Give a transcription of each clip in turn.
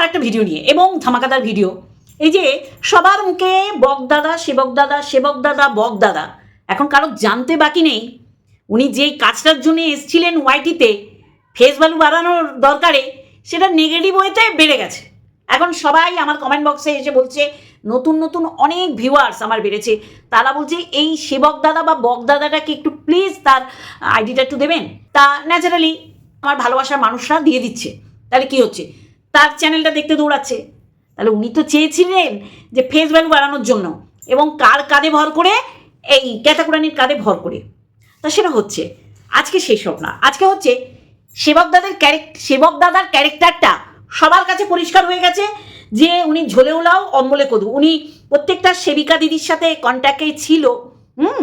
আর একটা ভিডিও নিয়ে। এবং ধামাকাদার ভিডিও এই যে সবার মুখে বকদাদা সেবক দাদা সেবক দাদা, বক দাদা। এখন কারও জানতে বাকি নেই। উনি যেই কাজটার জন্য এসছিলেন ওয়াইটিতে ফেস ভ্যালু বাড়ানোর দরকারে, সেটা নেগেটিভ ওয়েতে বেড়ে গেছে। এখন সবাই আমার কমেন্ট বক্সে এসে বলছে, নতুন নতুন অনেক ভিউয়ার্স আমার বেড়েছে। তারা বলছে, এই সেবক দাদা বা বক দাদাটাকে একটু প্লিজ তার আইডিটা একটু দেবেন? তা ন্যাচারালি আমার ভালোবাসার মানুষরা দিয়ে দিচ্ছে। তাহলে কি হচ্ছে? তার চ্যানেলটা দেখতে দৌড়াচ্ছে। তাহলে উনি তো চেয়েছিলেন যে ফেস ভ্যালু বাড়ানোর জন্য এবং কার কাঁধে ভর করে, এই ক্যাটাকুরানির কাঁধে ভর করে। তা সেটা হচ্ছে, আজকে সেই সব না আজকে হচ্ছে, সেবক দাদার ক্যারেক্ট সেবক দাদার ক্যারেক্টারটা সবার কাছে পরিষ্কার হয়ে গেছে যে উনি ঝোলে উলাও অম্বলে কদু। উনি প্রত্যেকটা সেবিকা দিদির সাথে কন্ট্যাক্টে ছিল, হুম?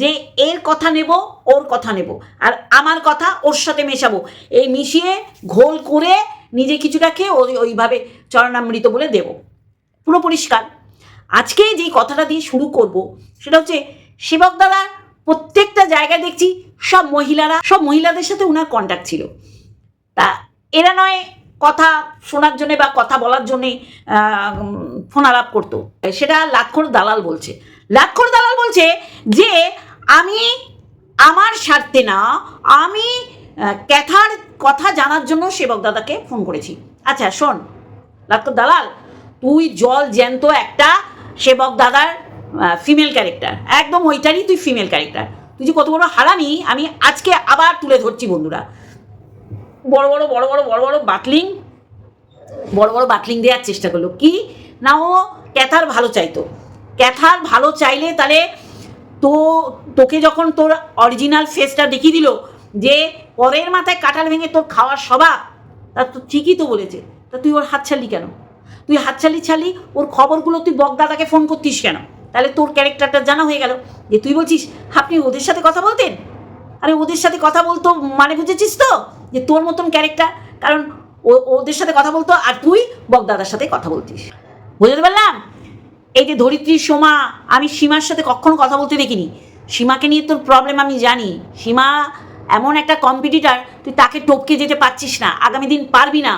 যে এর কথা নেব, ওর কথা নেব। আর আমার কথা ওর সাথে মেশাবো। এই মিশিয়ে ঘোল করে নিজে কিছুটা খেয়ে ওই, ওইভাবে চরণামৃত বলে দেব। পুরো পরিষ্কার। আজকে যেই কথাটা দিয়ে শুরু করব, সেটা হচ্ছে সেবক দাদা প্রত্যেকটা জায়গায় দেখছি সব মহিলারা, সব মহিলাদের সাথে ওনার কন্ট্যাক্ট ছিল। তা এরা নয় কথা শোনার জন্যে বা কথা বলার জন্যে ফোন আলাপ করতো। সেটা লাক্ষর দালাল বলছে। লাক্ষর দালাল বলছে যে আমি আমার স্বার্থে না, আমি ক্যাথার কথা জানার জন্য সেবক দাদাকে ফোন করেছি। আচ্ছা শোন লাক্ষর দালাল, তুই জল জ্যান্ত একটা সেবক দাদার ফিমেল ক্যারেক্টার একদম ওইটারই তুই ফিমেল ক্যারেক্টার তুই যে কত বড় হারামি, আমি আজকে আবার তুলে ধরছি বন্ধুরা। বড় বড় বড় বড় বড় বড় বাটলিং, বড় বড় বাটলিং দেওয়ার চেষ্টা করল। কি? না, ও ক্যাথার ভালো চাইতো। ক্যাথার ভালো চাইলে তাহলে তো তোকে যখন তোর অরিজিনাল ফেসটা দেখিয়ে দিল যে পরের মাথায় কাঁঠাল ভেঙে তোর খাওয়ার স্বভাব তা তো ঠিকই তো বলেছে। তা তুই ওর হাত ছাড়লি কেন? তুই হাত ছাড়লি ছাড়লি ওর খবরগুলো তুই বগদাদাকে ফোন করতিস কেন? তাহলে তোর ক্যারেক্টারটা জানা হয়ে গেল যে তুই বলছিস, আপনি ওদের সাথে কথা বলতেন? আরে ওদের সাথে কথা বলতো মানে বুঝেছিস তো? যে তোর মতন ক্যারেক্টার কারণ ও, ওদের সাথে কথা বলতো আর তুই বগদাদার সাথে কথা বলতিস। বুঝতে পারলাম? এই যে ধরিত্রী সোমা, আমি সীমার সাথে কখনো কথা বলতে দেখিনি। সীমাকে নিয়ে তোর প্রবলেম আমি জানি। সীমা এমন একটা কম্পিটিটার তুই তাকে টপকে যেতে পারছিস না, আগামী দিন পারবি না।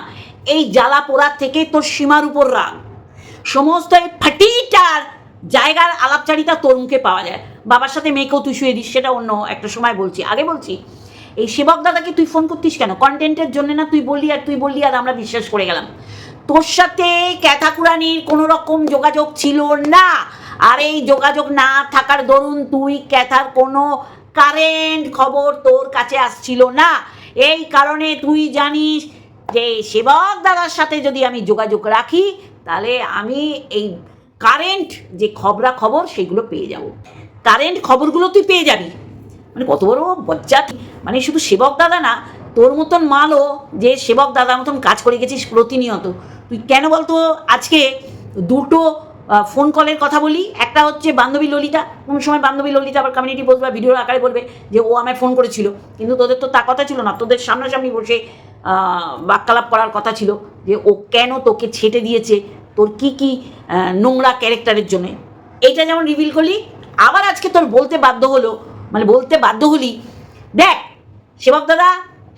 এই জ্বালা পোড়ার থেকে তোর সীমার উপর রাগ। সমস্ত এই ফাটিটার জায়গার আলাপচারিতা তোর মুখে পাওয়া যায়। বাবার সাথে মেয়েকেও তুই শুয়ে দিস, সেটা অন্য একটা সময় বলছি। আগে বলছি, এই সেবক দাদাকে তুই ফোন করতিস কেন? কন্টেন্টের জন্য না তুই বললি আর তুই বললি আর আমরা বিশ্বাস করে গেলাম। তোর সাথে ক্যাথাকুরানির কোনো রকম যোগাযোগ ছিল না। আর এই যোগাযোগ না থাকার দরুন তুই ক্যাথার কোনো কারেন্ট খবর তোর কাছে আসছিল না। এই কারণে তুই জানিস যে সেবক দাদার সাথে যদি আমি যোগাযোগ রাখি, তাহলে আমি এই কারেন্ট যে খবরা খবর সেগুলো পেয়ে যাব। কারেন্ট খবরগুলো তুই পেয়ে যাবি। মানে কত বড় বজ্জাত। মানে শুধু সেবক দাদা না, তোর মতন মালও যে সেবক দাদার মতন কাজ করে গেছিস প্রতিনিয়ত তুই কেন বলতো? আজকে দুটো ফোন কলের কথা বলি। একটা হচ্ছে বান্ধবী ললিতা। কোন সময় বান্ধবী ললিতা আবার কমিউনিটি বলবে বা ভিডিওর আকারে বলবে যে ও আমায় ফোন করেছিল। কিন্তু তোদের তো তা কথা ছিল না। তোদের সামনাসামনি বসে বাক্যালাপ করার কথা ছিল যে ও কেন তোকে ছেটে দিয়েছে? তোর কি কি নোংরা ক্যারেক্টারের জন্যে? এইটা যেমন রিভিল করলি, আবার আজকে তোর বলতে বাধ্য হলো। মানে বলতে বাধ্য হলি। দেখ, সেবক দাদা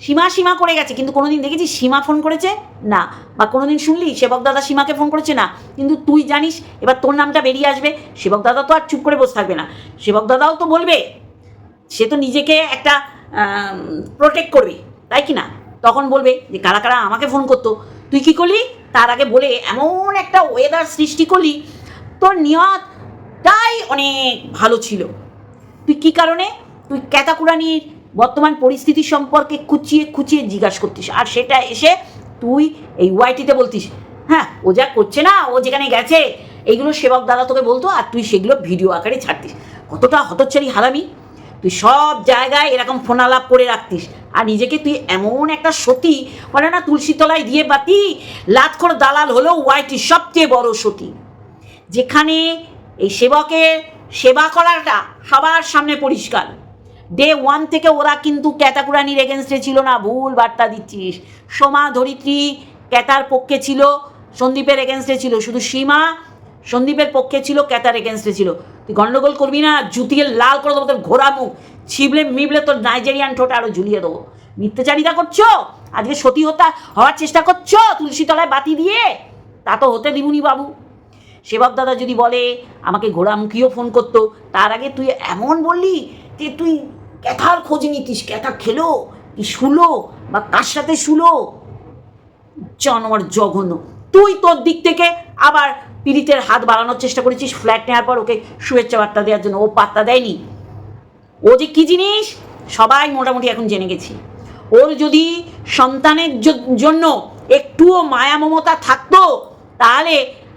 সীমা সীমা করে গেছে, কিন্তু কোনোদিন দেখেছি সীমা ফোন করেছে? না। বা কোনোদিন শুনলি? সেবক দাদা সীমাকে ফোন করেছে? না। কিন্তু তুই জানিস, এবার তোর নামটা বেরিয়ে আসবে। সেবক দাদা তো আর চুপ করে বসে থাকবে না। সেবক দাদাও তো বলবে, সে তো নিজেকে একটা প্রোটেক্ট করবে, তাই কি না? তখন বলবে যে, কারা কারা আমাকে ফোন করতো? তুই কি করলি? তার আগে বলে এমন একটা ওয়েদার সৃষ্টি করলি, তোর নিয়তটাই অনেক ভালো ছিল। তুই কি কারণে? তুই ক্যাতাকুরানির বর্তমান পরিস্থিতি সম্পর্কে খুঁচিয়ে খুঁচিয়ে জিজ্ঞাসা করতিস। আর সেটা এসে তুই এই ওয়াইটিতে বলতিস হ্যাঁ ও যা করছে না, ও যেখানে গেছে, এইগুলো সেবক দাদা তোকে বলতো, আর তুই সেগুলো ভিডিও আকারে ছাড়তিস। কতটা হতচ্ছারি হারামি তুই সব জায়গায় এরকম ফোনালাপ করে রাখতিস। আর নিজেকে তুই এমন একটা সতী, বলে না তুলসী তলায় দিয়ে বাতি, লাতখর দালাল হলো ওয়াইটির সবচেয়ে বড় সতী। যেখানে এই সেবকের সেবা করাটা সবার সামনে পরিষ্কার। ডে ওয়ান থেকে ওরা কিন্তু ক্যাতাকুরানির এগেনস্টে ছিল না, ভুল বার্তা দিচ্ছিস। সোমা ধরিত্রী ক্যাতার পক্ষে ছিল, সন্দীপের এগেনস্টে ছিল। শুধু সীমা, সন্দীপের পক্ষে ছিল ক্যাতার এগেনস্টে ছিল। তুই গণ্ডগোল করবি না, জুতিয়ে লাল করে দেবো তোর ঘোরা মুখ ছিবলে মিবলে তোর নাইজেরিয়ান ঠোঁটে আরও ঝুলিয়ে দেবো। মিথ্যাচারিতা করছ? আজকে সতী হতা হওয়ার চেষ্টা করছ? তুলসী তলায় বাতি দিয়ে? তা তো হতে দিবুনি বাবু। সেবক দাদা যদি বলে, আমাকে ঘোড়ামুখীও ফোন করতো, তার আগে তুই এমন বললি যে তুই ক্যাথার খোঁজ নিতিস? ক্যাথা খেলো? কি শুলো? বা কার সাথে শুলো? জানোয়ার জঘন্য। তুই তোর দিক থেকে আবার পীড়িতের হাত বাড়ানোর চেষ্টা করেছিস ফ্ল্যাট নেওয়ার পর ওকে শুভেচ্ছা বার্তা দেওয়ার জন্য। ও পাত্তা দেয়নি। ও যে কী জিনিস? সবাই মোটামুটি এখন জেনে গেছি। ওর যদি সন্তানের জন্য একটুও মায়া মমতা থাকতো, তাহলে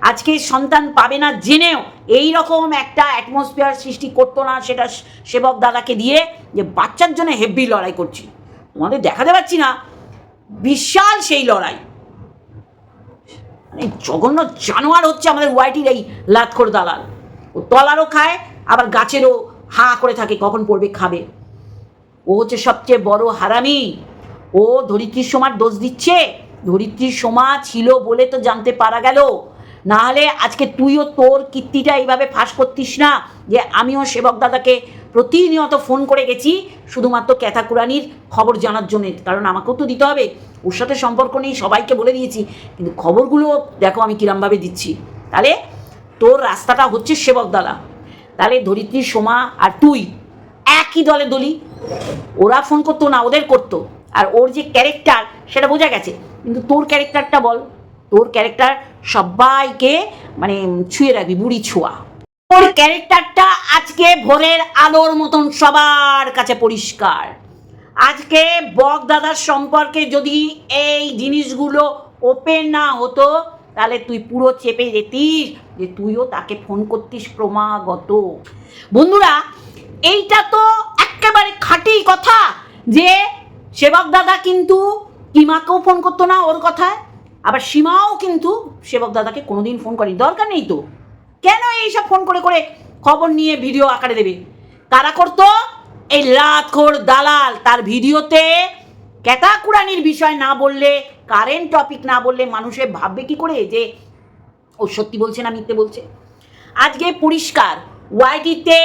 আজকে সন্তান পাবে না জেনেও এই রকম একটা অ্যাটমসফিয়ার সৃষ্টি করতো না সেটা সেবক দাদাকে দিয়ে যে বাচ্চার জন্য হেভি লড়াই করছি। তোমাদের দেখাতে পাচ্ছি না, বিশাল সেই লড়াই। মানে জঘন্য জানোয়ার হচ্ছে আমাদের ওয়াইটির এই লাতখোর দালাল। ও তলারও খায়, আবার গাছেরও হাঁ করে থাকে, কখন পড়বে খাবে। ও হচ্ছে সবচেয়ে বড় হারামি। ও ধরিত্রীর সোমার দোষ দিচ্ছে। ধরিত্রীর সোমা ছিল বলে তো জানতে পারা গেল। না হলে আজকে তুইও তোর কীর্তিটা এইভাবে ফাঁস করতিস না যে আমিও সেবক দাদাকে প্রতিনিয়ত ফোন করে গেছি, শুধুমাত্র ক্যাথাকুরানির খবর জানার জন্যে। কারণ আমাকেও তো দিতে হবে। ওর সাথে সম্পর্ক নেই, সবাইকে বলে দিয়েছি। কিন্তু খবরগুলো দেখো আমি কিরমভাবে দিচ্ছি। তাহলে তোর রাস্তাটা হচ্ছে সেবক দাদা। তাহলে ধরিত্রী, সোমা আর তুই একই দলে দলি। ওরা ফোন করতো না, ওদের করতো। আর ওর যে ক্যারেক্টার সেটা বোঝা গেছে। কিন্তু তোর ক্যারেক্টারটা বল। তোর ক্যারেক্টার সবাইকে মানে ছুঁয়ে রাখবি, বুড়ি ছোঁয়া। ওর ক্যারেক্টারটা আজকে ভোরের আলোর মতন সবার কাছে পরিষ্কার। আজকে বক দাদার সম্পর্কে যদি এই জিনিসগুলো ওপেন না হতো, তাহলে তুই পুরো চেপে যেতিস যে তুইও তাকে ফোন করতিস ক্রমাগত। বন্ধুরা, এইটা তো একেবারে খাঁটি কথা যে সেবক দাদা কিন্তু কিমাকেও ফোন করতো না ওর কথায়। আবার সীমাও কিন্তু সেবক দাদাকে কোনোদিন ফোন করেনি। দরকার নেই তো। কেন এইসব ফোন করে করে খবর নিয়ে ভিডিও আকারে দেবে? কারা করতো এই লাতখোর দালাল, তার ভিডিওতে ক্যাতাকুরানির বিষয় না বললে কারেন্ট টপিক না বললে মানুষে ভাববে কি করে যে, ও সত্যি বলছে না মিথ্যে বলছে? আজকে পরিষ্কার ওয়াইটিতে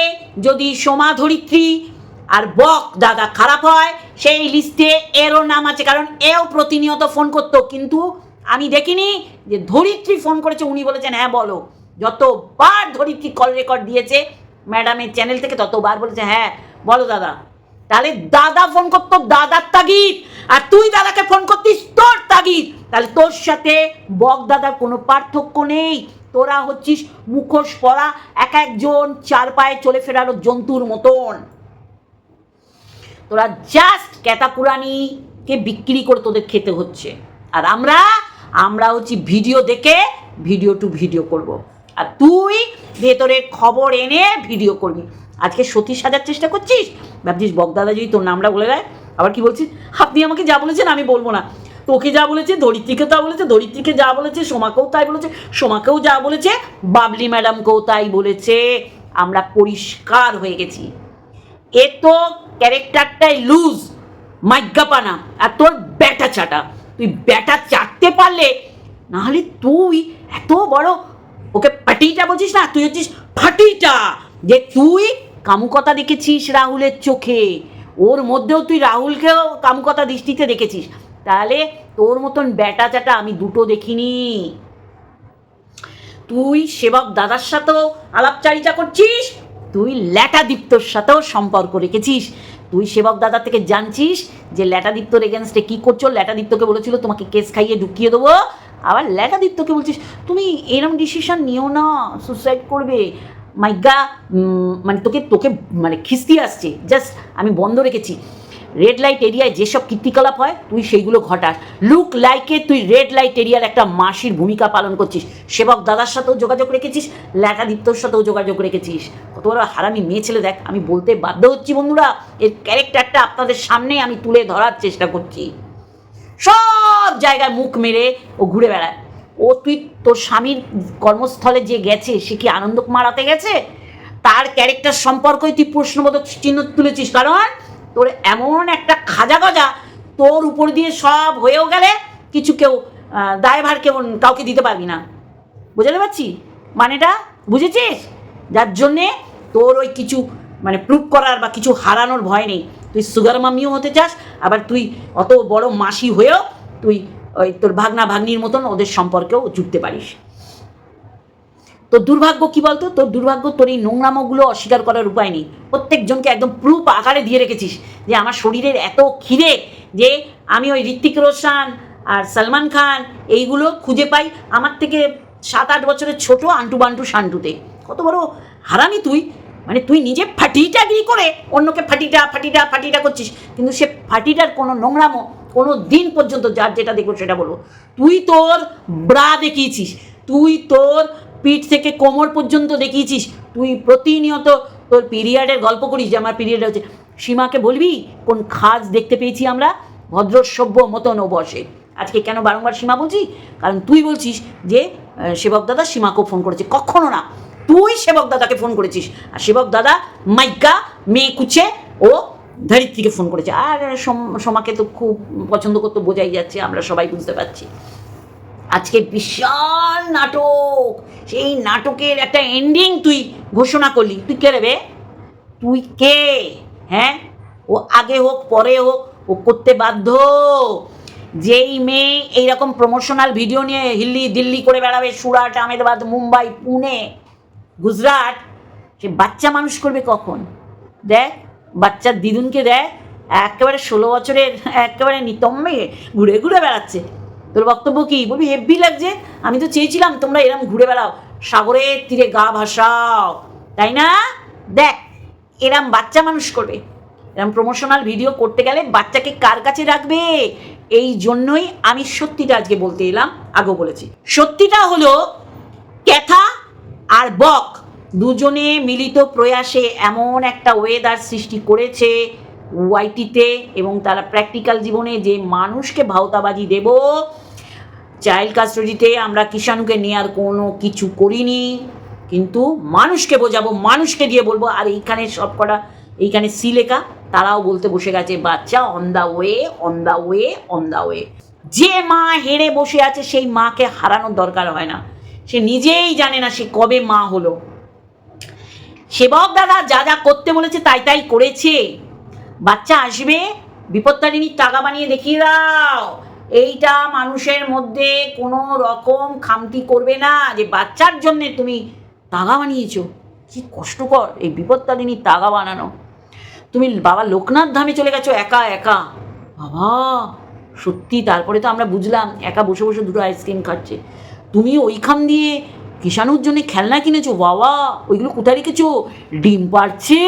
যদি সোমা ধরিত্রী আর বক দাদা খারাপ হয়, সেই লিস্টে এরও নাম আছে, কারণ এও প্রতিনিয়ত ফোন করতো, কিন্তু আমি দেখিনি যে ধরিত্রী ফোন করেছে, উনি বলেছেন হ্যাঁ বলো। যতবার ধরিত্রী কল রেকর্ড দিয়েছে ম্যাডামের চ্যানেল থেকে ততবার বলেছে হ্যাঁ বলো দাদা। তাহলে দাদা ফোন করতো দাদার তাগিদ, আর তুই দাদাকে ফোন করতিস তোর তাগিদ। তাহলে তোর সাথে বক দাদার কোনো পার্থক্য নেই। তোরা হচ্ছিস মুখোশ পরা, এক একজন চার পায়ে চলে ফেরানো জন্তুর মতন। তোরা জাস্ট ক্যাতাপুরানিকে বিক্রি করে তোদের খেতে হচ্ছে। আর আমরা আমরা হচ্ছি ভিডিও দেখে ভিডিও টু ভিডিও করব। আর তুই ভেতরের খবর এনে ভিডিও করবি। আজকে সতী সাজার চেষ্টা করছিস? ভাবছিস বকদাদা যদি তোর নামটা বলে দেয়, আবার কি বলছিস? আপনি আমাকে যা বলেছেন আমি বলব না। তোকে যা বলেছে ধরিত্রীকে তা বলেছে ধরিত্রীকে যা বলেছে, সোমাকেও তাই বলেছে, সোমাকেও যা বলেছে, বাবলি ম্যাডামকেও তাই বলেছে। আমরা পরিষ্কার হয়ে গেছি। এ তো ক্যারেক্টারটাই লুজ। মাইজ্ঞাপানা আর তোর ব্যাটা চাটা। তুই ব্যাটা চাটতে পারলে, নাহলে তুই এত বড় ওকে পাটিটা বলছিস না, তুই হচ্ছিস ফাটিটা, যে তুই কামুকতা দেখেছিস রাহুলের চোখে, ওর মধ্যেও তুই রাহুলকেও কামুকতা দৃষ্টিতে দেখেছিস, তাহলে তোর মতন ব্যাটা চাটা আমি দুটো দেখিনি। তুই সেবক দাদার সাথেও আলাপচারিতা করছিস, তুই ল্যাটা দীপ্তর সাথেও সম্পর্ক রেখেছিস তুই সেবক দাদা থেকে জানছিস যে ল্যাটাদিত্যর এগেনস্টে কী করছ? ল্যাটাদিত্যকে বলেছিল, তোমাকে কেস খাইয়ে ঢুকিয়ে দেবো। আবার ল্যাটাদিত্যকে বলছিস, তুমি এরম ডিসিশন নিও না সুসাইড করবে। মাইগা মানে তোকে তোকে মানে খিস্তি আসছে। জাস্ট আমি বন্ধ রেখেছি। রেড লাইট এরিয়ায় যেসব কীর্তিকলাপ হয়, তুই সেইগুলো ঘটাস। লুক লাইকে তুই রেড লাইট এরিয়ার একটা মাসির ভূমিকা পালন করছিস। সেবক দাদার সাথেও যোগাযোগ রেখেছিস ল্যাটাদীপ্তর সাথেও যোগাযোগ রেখেছিস। কত বড় হারামি মেয়ে ছেলে, দেখ, আমি বলতে বাধ্য হচ্ছি বন্ধুরা, এর ক্যারেক্টারটা আপনাদের সামনে আমি তুলে ধরার চেষ্টা করছি। সব জায়গায় মুখ মেরে ও ঘুরে বেড়ায়। ও তুই তোর স্বামীর কর্মস্থলে যে গেছে, সে কি আনন্দ মারাতে গেছে? তার ক্যারেক্টার সম্পর্কেই তুই প্রশ্নবোধক চিহ্ন তুলেছিস, কারণ তোর এমন একটা খাজা গজা তোর উপর দিয়ে সব হয়েও গেলে কিছু কেউ দায়ভার কেউ কাউকে দিতে পারবি না। বুঝতে পারছি? মানেটা বুঝেছিস? যার জন্যে তোর ওই কিছু মানে প্রুভ করার বা কিছু হারানোর ভয় নেই। তুই সুগার মামিও হতে চাস, আবার তুই অত বড় মাসি হয়েও তুই ওই তোর ভাগনা ভাগ্নির মতন ওদের সম্পর্কেও জুটতে পারিস। তোর দুর্ভাগ্য কি বলতো? তোর দুর্ভাগ্য তোর এই নোংরামোগুলো অস্বীকার করার উপায় নেই। প্রত্যেকজনকে একদম প্রুফ আকারে দিয়ে রেখেছিস যে আমার শরীরের এত খিদে যে আমি ওই ঋত্বিক রোশন আর সলমান খান এইগুলো খুঁজে পাই আমার থেকে সাত আট বছরের ছোট আন্টু বান্টু শান্টুতে। কত বড় হারামি তুই। মানে তুই নিজে ফাটিটাগিরি করে অন্যকে ফাটিটা ফাটিটা ফাটিটা করছিস। কিন্তু সে ফাটিটার কোনো নোংরামো কোনো দিন পর্যন্ত যার যেটা দেখব সেটা বলব। তুই তোর ব্রা দেখিয়েছিস। তুই তোর পিঠ থেকে কোমর পর্যন্ত দেখিয়েছিস। তুই প্রতিনিয়ত তোর পিরিয়ডের গল্প করিস যে আমার পিরিয়ড হচ্ছে। সীমাকে বলবি, কোন খাজ দেখতে পেয়েছি আমরা? ভদ্র সভ্য মতন ও বসে। আজকে কেন বারংবার সীমা বলছি? কারণ তুই বলছিস যে সেবক দাদা সীমাকেও ফোন করেছে। কখনো না। তুই সেবক দাদাকে ফোন করেছিস। আর সেবক দাদা মাইকা, মেয়ে কুচে ও ধরিত্রীকে ফোন করেছে। আর সোম- সোমাকে তো খুব পছন্দ করতে, বোঝাই যাচ্ছে, আমরা সবাই বুঝতে পারছি। আজকে বিশাল নাটক। সেই নাটকের একটা এন্ডিং তুই ঘোষণা করলি। তুই কে রে তুই কে? হ্যাঁ? ও আগে হোক, পরে হোক, ও করতে বাধ্য। যেই মেয়ে এইরকম প্রমোশনাল ভিডিও নিয়ে হিল্লি দিল্লি করে বেড়াবে, সুরাট, আহমেদাবাদ, মুম্বাই, পুনে, গুজরাট, সে বাচ্চা মানুষ করবে কখন? দেখ বাচ্চার দিদুনকে দেখ, একেবারে ষোলো বছরের, একেবারে নিতম্বে ঘুরে ঘুরে বেড়াচ্ছে। তোর বক্তব্য কি? বলবি হেভি লাগছে। আমি তো চেয়েছিলাম তোমরা এরম ঘুরে বেড়াও। সাগরের তীরে গা ভাসাও। তাই না? দেখ, এরম বাচ্চা মানুষ করবে। এরম প্রমোশনাল ভিডিও করতে গেলে বাচ্চাকে কার কাছে রাখবে? এই জন্যই আমি সত্যিটা আজকে বলতে এলাম, আগেও বলেছি। সত্যিটা হলো, ক্যাথা আর বক দুজনে মিলিত প্রয়াসে এমন একটা ওয়েদার সৃষ্টি করেছে। ওয়াইটিতে এবং তারা প্র্যাকটিক্যাল জীবনে যে মানুষকে ভাওতাবাজি দেব চাইল্ড কাস্টডিতে আমরা কিষাণুকে নিয়ে আর কোনো কিছু করিনি, কিন্তু মানুষকে বোঝাবো, মানুষকে দিয়ে বলব, আর এইখানে সব কটা, এইখানে সি লেখা, তারাও বলতে বসে গেছে, বাচ্চা on the way on the way on the way যে মা হেরে বসে আছে, সেই মাকে হারানোর দরকার হয় না। সে নিজেই জানে না সে কবে মা হলো। সেবক দাদা যা যা করতে বলেছে, তাই তাই করেছে। বাচ্চা আসবে বিপত্তারিণীর টাকা বানিয়ে দেখিয়ে দাও। এইটা মানুষের মধ্যে কোনো রকম খামতি করবে না যে বাচ্চার জন্যে তুমি তাগা বানিয়েছো। কি কষ্টকর এই বিপত্তারিণীর তাগা বানানো। তুমি বাবা লোকনাথ ধামে চলে গেছো একা একা। বাবা, সত্যি তারপরে তো আমরা বুঝলাম, একা বসে বসে দুটো আইসক্রিম খাচ্ছে। তুমি ওইখান দিয়ে কিষাণুর জন্য খেলনা কিনেছো? বাবা, ওইগুলো কোথায় রেখেছো? ডিম পারছে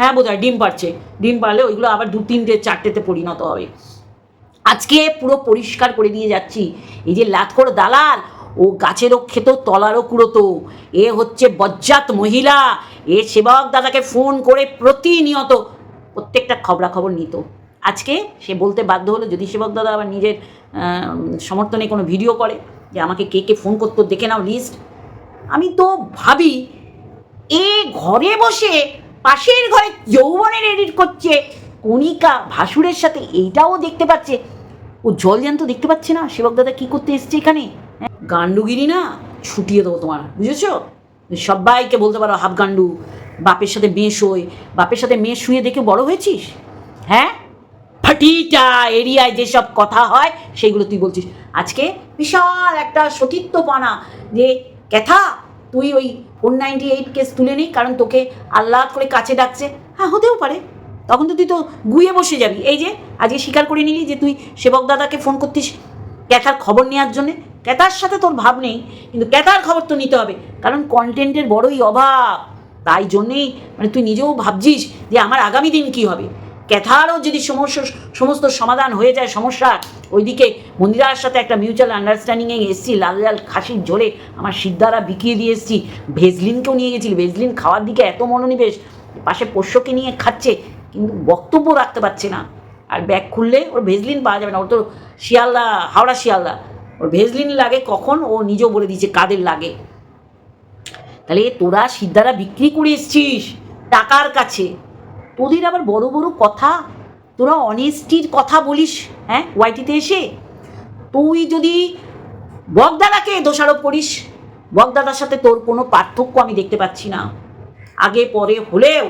হ্যাঁ বোধ ডিম পারছে ডিম পারলে ওইগুলো আবার দু, তিনটে, চারটেতে পরিণত হবে। আজকে পুরো পরিষ্কার করে দিয়ে যাচ্ছি। এই যে লাতখোর দালাল, ও গাছেরও খেত তলারও কুড়োতো। এ হচ্ছে বজ্জাত মহিলা। এ সেবক দাদাকে ফোন করে প্রতিনিয়ত প্রত্যেকটা খবরাখবর নিত। আজকে সে বলতে বাধ্য হলো, যদি সেবক দাদা আবার নিজের সমর্থনে কোনো ভিডিও করে, যে আমাকে কে কে ফোন করতো, দেখে নাও লিস্ট আমি তো ভাবি, এ ঘরে বসে পাশের ঘরে যৌবনের এডিট করছে। কণিকা ভাসুরের সাথে এইটাও দেখতে পাচ্ছে। ও জল জ্যান্ত দেখতে পাচ্ছে না? সেবক দাদা কি করতে এসছে এখানে? হ্যাঁ? গান্ডুগিরি না? ছুটিয়ে দেবো তোমার, বুঝেছ? সবাইকে বলতে পারো হাফ গান্ডু বাপের সাথে মেয়ে শোয়। বাপের সাথে মেয়ে শুয়ে দেখে বড় হয়েছিস? হ্যাঁ? ফাটিটা এরিয়ায় যেসব কথা হয়, সেইগুলো তুই বলছিস। আজকে বিশাল একটা সতীত্বপানা যে ক্যাথা তুই ওই ওর নাইনটি এইট কেস তুলে নিই, কারণ তোকে আল্লাহ করে কাছে ডাকছে। হ্যাঁ হতেও পারে। তখন তো তুই তো গুয়ে বসে যাবি। এই যে, আজকে স্বীকার করে নিলি যে তুই সেবক দাদাকে ফোন করতিস ক্যাথার খবর নেওয়ার জন্যে। ক্যাথার সাথে তোর ভাব নেই, কিন্তু ক্যাথার খবর তো নিতে হবে। কারণ কন্টেন্টের বড়ই অভাব। তাই জন্যেই মানে তুই নিজেও ভাবছিস যে আমার আগামী দিন কি হবে। ক্যাথারও যদি সমস্যা, সমস্ত সমাধান হয়ে যায় সমস্যা, ওইদিকে মন্দিরার সাথে একটা মিউচুয়াল আন্ডারস্ট্যান্ডিংয়ে এসেছি, লাল লাল খাসির ঝোলে আমার সিদ্ধারা বিকিয়ে দিয়ে এসেছি, ভেজলিনকেও নিয়ে গেছিল, ভেজলিন খাওয়ার দিকে এত মনোনিবেশ, পাশে পোষ্যকে নিয়ে খাচ্ছে, কিন্তু বক্তব্য রাখতে পারছে না। আর ব্যাগ খুললে ওর ভেজলিন পাওয়া যাবে না, ওর তো শিয়ালদা, হাওড়া শিয়ালদা, ওর ভেজলিন লাগে কখন, ও নিজেও বলে দিচ্ছে কাদের লাগে। তাহলে তোরা সিদ্ধারা বিক্রি করে এসছিস টাকার কাছে তোদের আবার বড় বড় কথা? তোরা অনেস্টির কথা বলিস হ্যাঁ? ওয়াইটিতে এসে? তুই যদি বগদাদাকে দোষারোপ করিস বগদাদার সাথে তোর কোনো পার্থক্য আমি দেখতে পাচ্ছি না। আগে পরে হলেও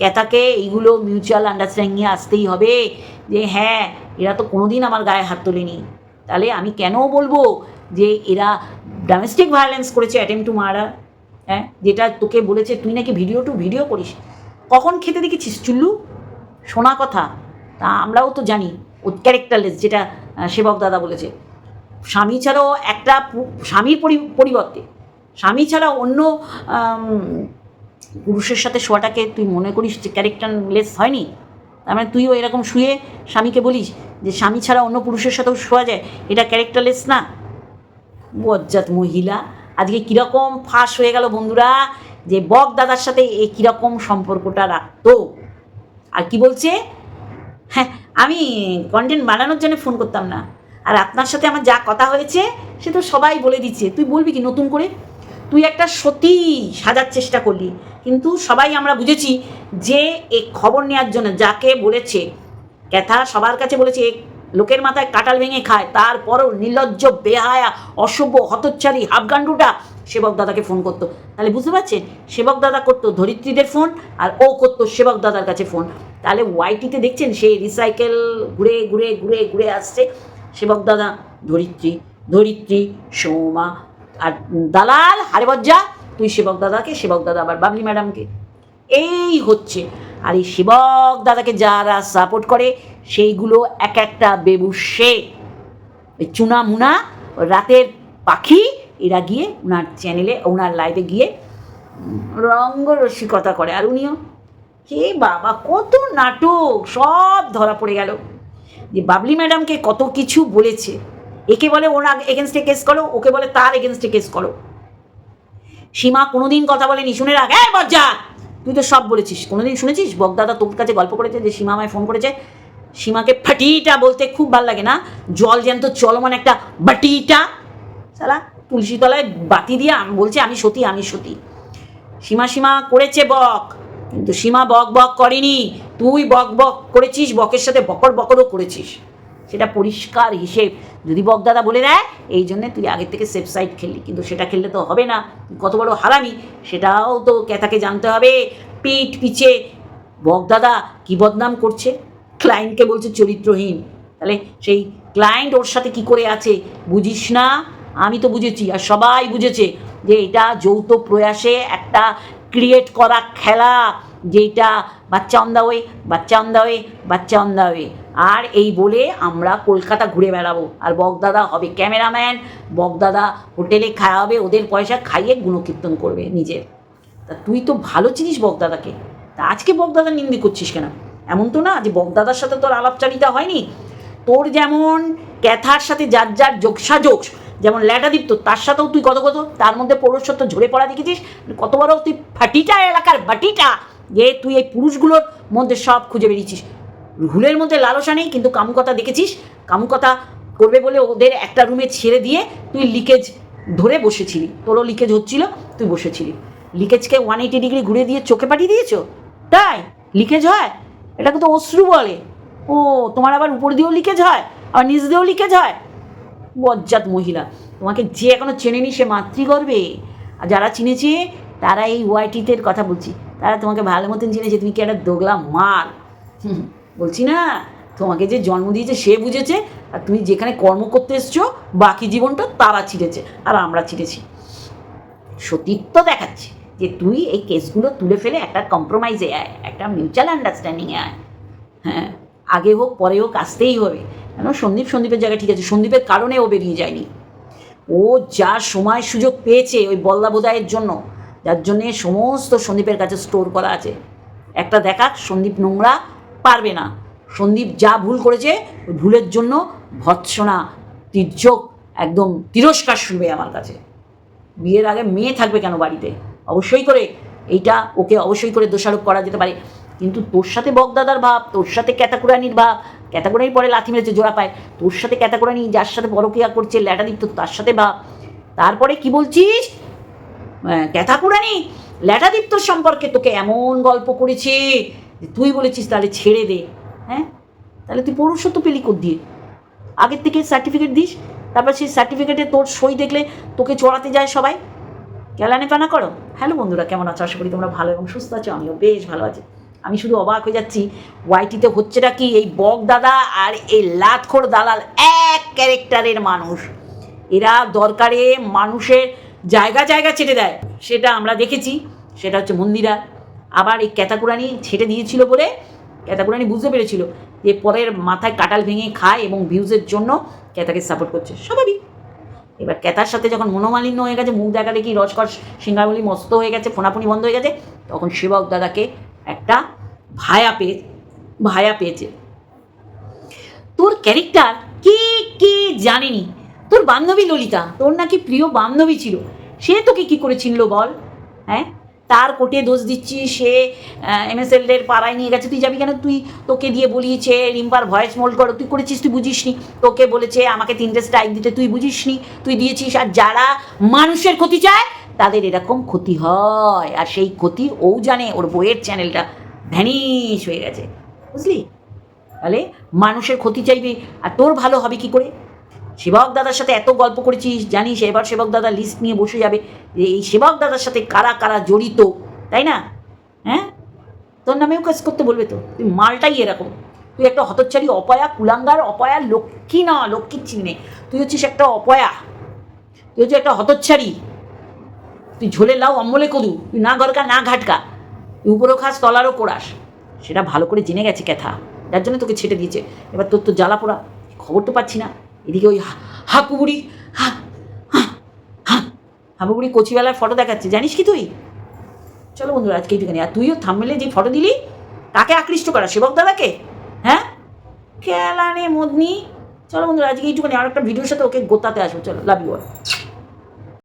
ক্যাথাকে এইগুলো মিউচুয়াল আন্ডারস্ট্যান্ডিংয়ে আসতেই হবে যে হ্যাঁ এরা তো কোনোদিন আমার গায়ে হাত তোলেনি। তাহলে আমি কেন বলব যে, এরা ডোমেস্টিক ভায়োলেন্স করেছে অ্যাটেম্প টু মার্ডার হ্যাঁ? যেটা তোকে বলেছে, তুই নাকি ভিডিও টু ভিডিও করিস? কখন খেতে দেখেছিস, চুল্লু? শোনা কথা। তা আমরাও তো জানি ও ক্যারেক্টারলেস যেটা সেবক দাদা বলেছে। স্বামী ছাড়াও একটা স্বামীর পরি- পরিবর্তে। স্বামী ছাড়া অন্য পুরুষের সাথে শোয়াটাকে তুই মনে করিস যে ক্যারেক্টারলেস হয়নি? তার মানে তুইও এরকম শুয়ে স্বামীকে বলিস যে স্বামী ছাড়া অন্য পুরুষের সাথেও শোয়া যায়, এটা ক্যারেক্টারলেস না? বজ্জাত মহিলা, আজকে কীরকম ফাঁস হয়ে গেল বন্ধুরা। যে বক দাদার সাথে এই কীরকম সম্পর্কটা রাখতো। আর কি বলছে? হ্যাঁ আমি কন্টেন্ট বানানোর জন্য ফোন করতাম না। আর আপনার সাথে আমার যা কথা হয়েছে, সে তো সবাই বলে দিচ্ছে। তুই বলবি কি নতুন করে? তুই একটা সতী সাজার চেষ্টা করলি। কিন্তু সবাই আমরা বুঝেছি যে এ খবর নেওয়ার জন্য যাকে বলেছে, ক্যাথা সবার কাছে বলেছে, লোকের মাথায় কাটাল ভেঙে খায়, তারপরও নির্লজ্জ, বেহায়া অসভ্য হতচ্ছারি হাফগান্ডুটা সেবক দাদাকে ফোন করতো। তাহলে বুঝতে পারছেন? সেবক দাদা করতো ধরিত্রীদের ফোন আর ও করতো সেবক দাদার কাছে ফোন তাহলে ওয়াইটিতে দেখছেন সেই রিসাইকেল ঘুরে ঘুরে ঘুরে ঘুরে আসছে সেবক দাদা, ধরিত্রী ধরিত্রী, সৌমা আর দালাল হারে বজ্জা তুই সেবক দাদাকে, সেবক দাদা আবার বাবলি ম্যাডামকে। এই হচ্ছে। আর এই সেবক দাদাকে যারা সাপোর্ট করে, সেইগুলো এক একটা বেবুসে। চুনা মুনা, রাতের পাখি এরা গিয়ে ওনার চ্যানেলে ওনার লাইভে গিয়ে রঙ্গরসিকতা করে। আর উনিও, হে বাবা, কত নাটক! সব ধরা পড়ে গেল। যে বাবলি ম্যাডামকে কত কিছু বলেছে। একে বলে ওর এগেনস্টে কেস করো, ওকে বলে তার এগেনস্টে কেস করো। সীমা কোনোদিন কথা বলেনি, শুনে রাখ। হ্যাঁ বজ্জা তুই তো সব বলেছিস। কোনোদিন শুনেছিস? বগদাদা তোর কাছে গল্প করেছে যে সীমা আমায় ফোন করেছে? সীমাকে ফাটিটা বলতে খুব ভালো লাগে না। জল জ্যান্ত চলমান একটা বাটিটা। সালা তুলসী তলায় বাতি দিয়ে বলছে, আমি সতী আমি সতী। সীমা সীমা করেছে বক, কিন্তু সীমা বক বক করেনি। তুই বক বক করেছিস, বকের সাথে বকর বকরও করেছিস। সেটা পরিষ্কার হিসেব। যদি বকদাদা বলে দেয়, এই জন্যে তুই আগের থেকে সেফ সাইড খেললি। কিন্তু সেটা খেললে তো হবে না। কত বড় হারামি। সেটাও তো ক্যাথাকে জানতে হবে। পিঠ পিছে। বকদাদা কী বদনাম করছে? ক্লায়েন্টকে বলছে চরিত্রহীন। তাহলে সেই ক্লায়েন্ট ওর সাথে কি করে আছে? বুঝিস না? আমি তো বুঝেছি, আর সবাই বুঝেছে যে এটা যৌথ প্রয়াসে একটা ক্রিয়েট করা খেলা যেটা বাচ্চা অন দা ওয়ে বাচ্চা অন দা ওয়ে বাচ্চা অন দা ওয়ে আর এই বলে আমরা কলকাতা ঘুরে বেড়াবো। আর বকদাদা হবে ক্যামেরাম্যান বকদাদা হোটেলে খাওয়াবে, ওদের পয়সা খাইয়ে গুণকীর্তন করবে নিজের। তা তুই তো ভালো চিনিস বকদাদাকে তা আজকে বকদাদা নিন্দি করছিস কেন? এমন তো না যে বকদাদার সাথে তোর আলাপচারিতা হয়নি? তোর যেমন ক্যাথার সাথে যার যার যোগসাযোগ যেমন ল্যাটাদীপ্ত তার সাথেও তুই কত কত? তার মধ্যে পৌরসত্ব ঝরে পড়া দেখেছিস? কত বড় তুই ফাটিটা এলাকার বাটিটা যে তুই এই পুরুষগুলোর মধ্যে সব খুঁজে বেরিয়েছিস। রুলের মধ্যে লালসা নেই, কিন্তু কামুকতা দেখেছিস? কামুকতা করবে বলে ওদের একটা রুমে ছেড়ে দিয়ে তুই লিকেজ ধরে বসেছিলি। তোরও লিকেজ হচ্ছিল, তুই বসেছিলি। লিকেজকে ওয়ান এইটি ডিগ্রি ঘুরে দিয়ে চোখে পাঠিয়ে দিয়েছ? তাই? লিকেজ হয়? এটাকে তো অশ্রু বলে। ও, তোমার আবার উপর দিয়েও লিকেজ হয়, আবার নিচ দিয়েও লিকেজ হয়? বজ্জাত মহিলা। তোমাকে যে এখনও চেনেনি সে মাতৃগর্বে আর যারা চিনেছে তারা এই ওয়াইটিতের কথা বলছি। তারা তোমাকে ভালো মতন চিনেছে তুমি কি একটা দোগলা হুম, বলছি না। তোমাকে যে জন্ম দিয়েছে সে বুঝেছে। আর তুমি যেখানে কর্ম করতে এসছো বাকি জীবনটা তারা ছিঁড়েছে আর আমরা ছিঁড়েছি। সতীত্ব দেখাচ্ছে যে তুই এই কেসগুলো তুলে ফেলে একটা কম্প্রোমাইজে আয় একটা মিউচুয়াল আন্ডারস্ট্যান্ডিংয়ে আয়। হ্যাঁ আগে হোক পরে হোক আসতেই হবে। কেন? সন্দীপ, সন্দীপের জায়গায় ঠিক আছে, সন্দীপের কারণে ও বেরিয়ে যায়নি। ও যা সময় সুযোগ পেয়েছে ওই বল্লা বোধায়ের জন্য, যার জন্যে সমস্ত সন্দীপের কাছে স্টোর করা আছে। একটা দেখাক, সন্দীপ নোংরা পারবে না। সন্দীপ যা ভুল করেছে, ওই ভুলের জন্য ভৎসনা, তির্যক, একদম তিরস্কার শুনবে আমার কাছে। বিয়ের আগে মেয়ে থাকবে কেন বাড়িতে? অবশ্যই করে, এইটা ওকে অবশ্যই করে দোষারোপ করা যেতে পারে। কিন্তু তোর সাথে বগদাদার ভাব, তোর সাথে ক্যাতাকুরানির ভাব ক্যাতাকুরানির পরে লাথি মেরেছে জোড়া পায়। তোর সাথে ক্যাতাকুরানি যার সাথে পরকিয়া করছে ল্যাটাদীপ্ত তার সাথে বা। তারপরে কি বলছিস? আহ, ক্যাথাকুরানি ল্যাটাদীপ্তর সম্পর্কে তোকে এমন গল্প করেছে তুই বলেছিস তাহলে ছেড়ে দে হ্যাঁ? তাহলে তুই পৌরুষত্ব পেলি কোথ দিয়ে? আগের থেকে সার্টিফিকেট দিস তারপর সেই সার্টিফিকেটে তোর সই দেখলে তোকে চড়াতে যায় সবাই। কেলানে পানা করো। হ্যালো বন্ধুরা কেমন আছো? আশা করি তোমরা ভালো এবং সুস্থ আছো আমিও বেশ ভালো আছি। আমি শুধু অবাক হয়ে যাচ্ছি ওয়াইটিতে হচ্ছেটা কি? এই বক দাদা আর এই লাতখোর দালাল এক ক্যারেক্টারের মানুষ। এরা দরকারে মানুষের জায়গা জায়গা ছেড়ে দেয়। সেটা আমরা দেখেছি, সেটা হচ্ছে মন্দিরা। আবার এই ক্যাতাকুরানি ছেড়ে দিয়েছিল বলে ক্যাতাকুরানি বুঝতে পেরেছিল যে পরের মাথায় কাটাল ভেঙে খায় এবং ভিউজের জন্য ক্যাতাকে সাপোর্ট করছে। স্বাভাবিক। এবার ক্যাতার সাথে যখন মনোমালিন্য হয়ে গেছে, মুখ দেখা দেখি রসকর সিঙ্গারগুলি মস্ত হয়ে গেছে, ফোনাফুনি বন্ধ হয়ে গেছে, তখন সেবক দাদাকে একটা ভায়া পেয়ে ভায়া পেয়েছে। তোর ক্যারেক্টার কে কে জানেনি? তোর বান্ধবী ললিতা, তোর নাকি প্রিয় বান্ধবী ছিল। সে তোকে কি করে চিনলো বল? হ্যাঁ? তার কোর্টে দোষ দিচ্ছি সে এমএসএলের পাড়ায় নিয়ে গেছে। তুই যাবি কেন? তুই তোকে দিয়ে বলিয়েছে, রিম্পার ভয়েস মোল্ড করো। তুই করেছিস, তুই বুঝিসনি। তোকে বলেছে, আমাকে তিনটে স্ট্রাইক দিতে তুই বুঝিসনি। তুই দিয়েছিস, আর যারা মানুষের ক্ষতি চায় তাদের এরকম ক্ষতি হয়। আর সেই ক্ষতি ও জানে ওর বইয়ের চ্যানেলটা ভ্যানিশ হয়ে গেছে। বুঝলি? তাহলে মানুষের ক্ষতি চাইবে, আর তোর ভালো হবে কি করে? সেবক দাদার সাথে এত গল্প করেছিস, জানিস? এবার সেবক দাদা লিস্ট নিয়ে বসে যাবে যে এই সেবক দাদার সাথে কারা কারা জড়িত, তাই না? হ্যাঁ? তোর নামেও কাজ করতে বলবে তো। তুই মালটাই এরকম। তুই একটা হতচ্ছারি অপয়া, কুলাঙ্গার অপয়া, লক্ষ্মী না, লক্ষ্মীর চিহ্নে। তুই হচ্ছিস একটা অপয়া। তুই হচ্ছে একটা হতচ্ছারি তুই ঝোলে লাউ, অম্বলে কদু, তুই না গরকা না ঘাটকা, তুই উপরও খাস, তলারও কোড়াস সেটা ভালো করে জেনে গেছে ক্যাথা। যার জন্য তোকে ছেটে দিয়েছে। এবার তোর তো জ্বালা পোড়া, খবর তো পাচ্ছি না। এদিকে ওই হাকুবুড়ি, হা হাবুবুড়ি কচিবেলার ফটো দেখাচ্ছে। জানিস কি তুই? চলো বন্ধুরা, আজকে এইটুখানি আর তুইও থামমেলে যে ফটো দিলি, তাকে আকৃষ্ট করা, সেবক দাদাকে? হ্যাঁ? খেলানে মদনি। চলো বন্ধুরা, আজকে এইটুখানি আর একটা ভিডিওর সাথে ওকে গোতাতে আসব। চলো লাভ ইউ